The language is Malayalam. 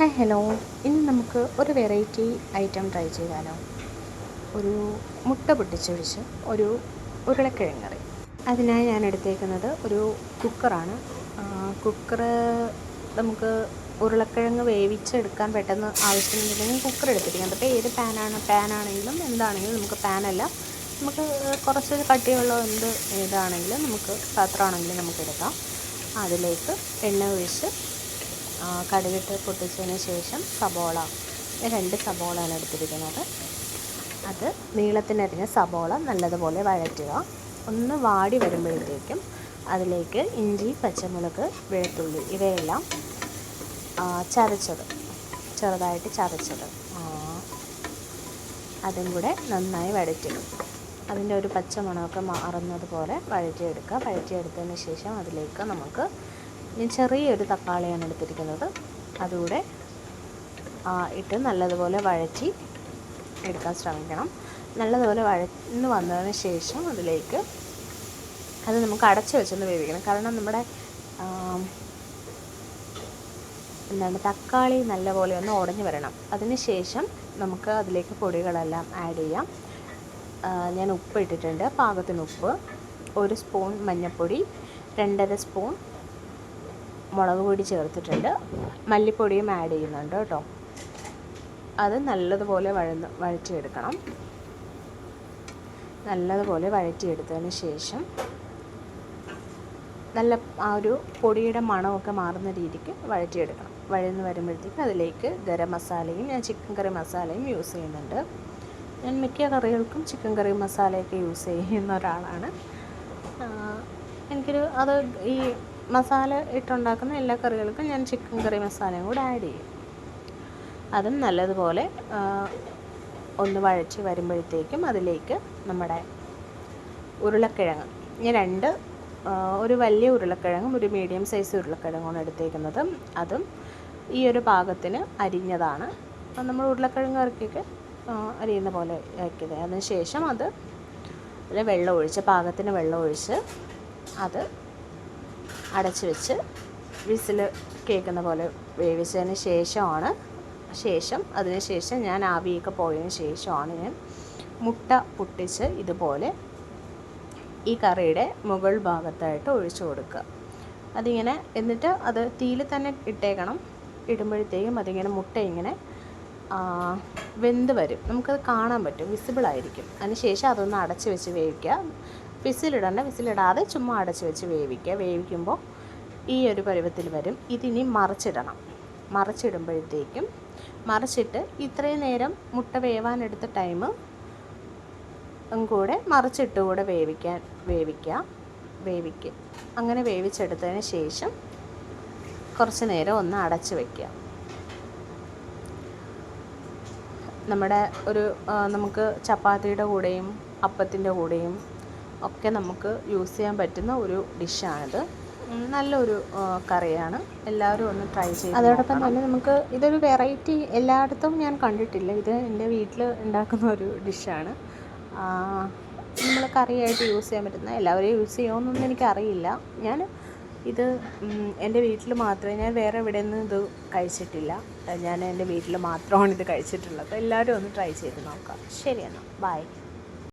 ഹായ് ഹലോ ഇന്ന് നമുക്ക് ഒരു വെറൈറ്റി ഐറ്റം ട്രൈ ചെയ്താലോ ഒരു മുട്ട പൊട്ടിച്ചൊഴിച്ച് ഒരു ഉരുളക്കിഴങ്ങ് കറി. അതിനായി ഞാൻ എടുത്തേക്കുന്നത് ഒരു കുക്കറാണ് കുക്കർ നമുക്ക് ഉരുളക്കിഴങ്ങ് വേവിച്ചെടുക്കാൻ പെട്ടെന്ന് ആവശ്യമുണ്ടെങ്കിൽ കുക്കർ എടുത്തിരിക്കാം. അതിപ്പോൾ ഏത് പാനാണ് പാനാണെങ്കിലും എന്താണെങ്കിലും നമുക്ക് പാനല്ല നമുക്ക് കുറച്ച് കട്ടിയുള്ള എന്ത് ഏതാണെങ്കിലും നമുക്ക് പാത്രമാണെങ്കിലും നമുക്ക് എടുക്കാം. അതിലേക്ക് എണ്ണ ഒഴിച്ച് കടുകിട്ട് പൊട്ടിച്ചതിന് ശേഷം സബോള. രണ്ട് സബോളയാണ് എടുത്തിരിക്കുന്നത്. അത് നീളത്തിനരിഞ്ഞ സബോള നല്ലതുപോലെ വഴറ്റുക. ഒന്ന് വാടി വരുമ്പോഴത്തേക്കും അതിലേക്ക് ഇഞ്ചി പച്ചമുളക് വെളുത്തുള്ളി ഇവയെല്ലാം ചതച്ചത്. ചെറുതായിട്ട് ചതച്ചത്. അതും കൂടെ നന്നായി വഴറ്റിടും അതിന്റെ ഒരു പച്ചമണമൊക്കെ മാറുന്നത് പോലെ വഴറ്റിയെടുക്കുക. വഴറ്റിയെടുത്തതിന് ശേഷം അതിലേക്ക് നമുക്ക് ഞാൻ ചെറിയൊരു തക്കാളിയാണ് എടുത്തിരിക്കുന്നത്. അതുകൂടെ ഇട്ട് നല്ലതുപോലെ വഴറ്റി എടുക്കാൻ ശ്രമിക്കണം. നല്ലതുപോലെ വഴന്ന് വന്നതിന് ശേഷം അതിലേക്ക് അത് നമുക്ക് അടച്ചു വെച്ചൊന്ന് വേവിക്കണം. കാരണം നമ്മുടെ എന്താണ് തക്കാളി നല്ലപോലെ ഒന്ന് ഉടഞ്ഞു വരണം. അതിന് ശേഷം നമുക്ക് അതിലേക്ക് പൊടികളെല്ലാം ആഡ് ചെയ്യാം. ഞാൻ ഉപ്പ് ഇട്ടിട്ടുണ്ട്. പാകത്തിന് ഉപ്പ്. ഒരു സ്പൂൺ മഞ്ഞൾപ്പൊടി രണ്ടര സ്പൂൺ മുളക് പൊടി ചേർത്തിട്ടുണ്ട്. മല്ലിപ്പൊടിയും ആഡ് ചെയ്യുന്നുണ്ട് കേട്ടോ. അത് നല്ലതുപോലെ വഴന്ന് വഴറ്റിയെടുക്കണം. നല്ലതുപോലെ വഴറ്റിയെടുത്തതിന് ശേഷം നല്ല ആ ഒരു പൊടിയുടെ മണമൊക്കെ മാറുന്ന രീതിക്ക് വഴറ്റിയെടുക്കണം. വഴന്ന് വരുമ്പോഴത്തേക്ക് അതിലേക്ക് ഗരം മസാലയും ഞാൻ ചിക്കൻ കറി മസാലയും യൂസ് ചെയ്യുന്നുണ്ട്. ഞാൻ മിക്ക കറികൾക്കും ചിക്കൻ കറി മസാലയൊക്കെ യൂസ് ചെയ്യുന്ന ഒരാളാണ്. എനിക്കൊരു അത് ഈ മസാല ഇട്ടുണ്ടാക്കുന്ന എല്ലാ കറികൾക്കും ഞാൻ ചിക്കൻ കറി മസാലയും കൂടെ ആഡ് ചെയ്യും. അതും നല്ലതുപോലെ ഒന്ന് വഴച്ച് വരുമ്പോഴത്തേക്കും അതിലേക്ക് നമ്മുടെ ഉരുളക്കിഴങ്ങ്. ഞാൻ രണ്ട് ഒരു വലിയ ഉരുളക്കിഴങ്ങും ഒരു മീഡിയം സൈസ് ഉരുളക്കിഴങ്ങുമാണ് എടുത്തേക്കുന്നത്. അതും ഈ ഒരു പാകത്തിന് അരിഞ്ഞതാണ്. നമ്മൾ ഉരുളക്കിഴങ്ങ് ഇറക്കിയൊക്കെ അരിയുന്ന പോലെ ആക്കിയത്. അതിന് ശേഷം അത് അതിൽ വെള്ളം ഒഴിച്ച് പാകത്തിന് വെള്ളം ഒഴിച്ച് അത് അടച്ച് വെച്ച് വിസിൽ കേൾക്കുന്ന പോലെ വേവിച്ചതിന് ശേഷമാണ് ശേഷം അതിന് ശേഷം ഞാൻ ആവിയൊക്കെ പോയതിന് ശേഷമാണ് ഞാൻ മുട്ട പൊട്ടിച്ച് ഇതുപോലെ ഈ കറിയുടെ മുകൾ ഭാഗത്തായിട്ട് ഒഴിച്ചു കൊടുക്കുക. അതിങ്ങനെ എന്നിട്ട് അത് തീയിൽ തന്നെ ഇട്ടേക്കണം. ഇടുമ്പോഴത്തേക്കും അതിങ്ങനെ മുട്ട ഇങ്ങനെ വെന്ത് വരും. നമുക്കത് കാണാൻ പറ്റും. വിസിബിൾ ആയിരിക്കും അതിനുശേഷം അതൊന്ന് അടച്ച് വെച്ച് വേവിക്കുക. വിസിലിടണ്ട വിസിലിടാതെ ചുമ്മാ അടച്ച് വെച്ച് വേവിക്കുക. വേവിക്കുമ്പോൾ ഈ ഒരു പരുവത്തിൽ വരും. ഇതിനി മറിച്ചിടണം. മറിച്ചിടുമ്പോഴത്തേക്കും മറിച്ചിട്ട് ഇത്രയും നേരം മുട്ട വേവാനെടുത്ത ടൈം കൂടെ മറിച്ചിട്ട് കൂടെ വേവിക്കാൻ വേവിക്കുക. വേവിക്കുക അങ്ങനെ വേവിച്ചെടുത്തതിന് ശേഷം കുറച്ച് നേരം ഒന്ന് അടച്ച് വയ്ക്കുക നമ്മുടെ ഒരു നമുക്ക് ചപ്പാത്തിയുടെ കൂടെയും അപ്പത്തിന്റെ കൂടെയും ഒക്കെ നമുക്ക് യൂസ് ചെയ്യാൻ പറ്റുന്ന ഒരു ഡിഷാണിത്. നല്ലൊരു കറിയാണ്. എല്ലാവരും ഒന്ന് ട്രൈ ചെയ്യും അതോടൊപ്പം തന്നെ നമുക്ക് ഇതൊരു വെറൈറ്റി എല്ലായിടത്തും ഞാൻ കണ്ടിട്ടില്ല. ഇത് എന്റെ വീട്ടിൽ ഉണ്ടാക്കുന്ന ഒരു ഡിഷാണ്. നമ്മൾ കറിയായിട്ട് യൂസ് ചെയ്യാൻ പറ്റുന്ന എല്ലാവരും യൂസ് ചെയ്യുമെന്നൊന്നും എനിക്കറിയില്ല. ഞാൻ ഇത് എന്റെ വീട്ടിൽ മാത്രമേ ഞാൻ വേറെ എവിടെ നിന്നും ഇത് കഴിച്ചിട്ടില്ല. ഞാൻ എന്റെ വീട്ടിൽ മാത്രമാണ് ഇത് കഴിച്ചിട്ടുള്ളത്. എല്ലാവരും ഒന്ന് ട്രൈ ചെയ്ത് നോക്കാം. ശരി എന്നാൽ ബൈ.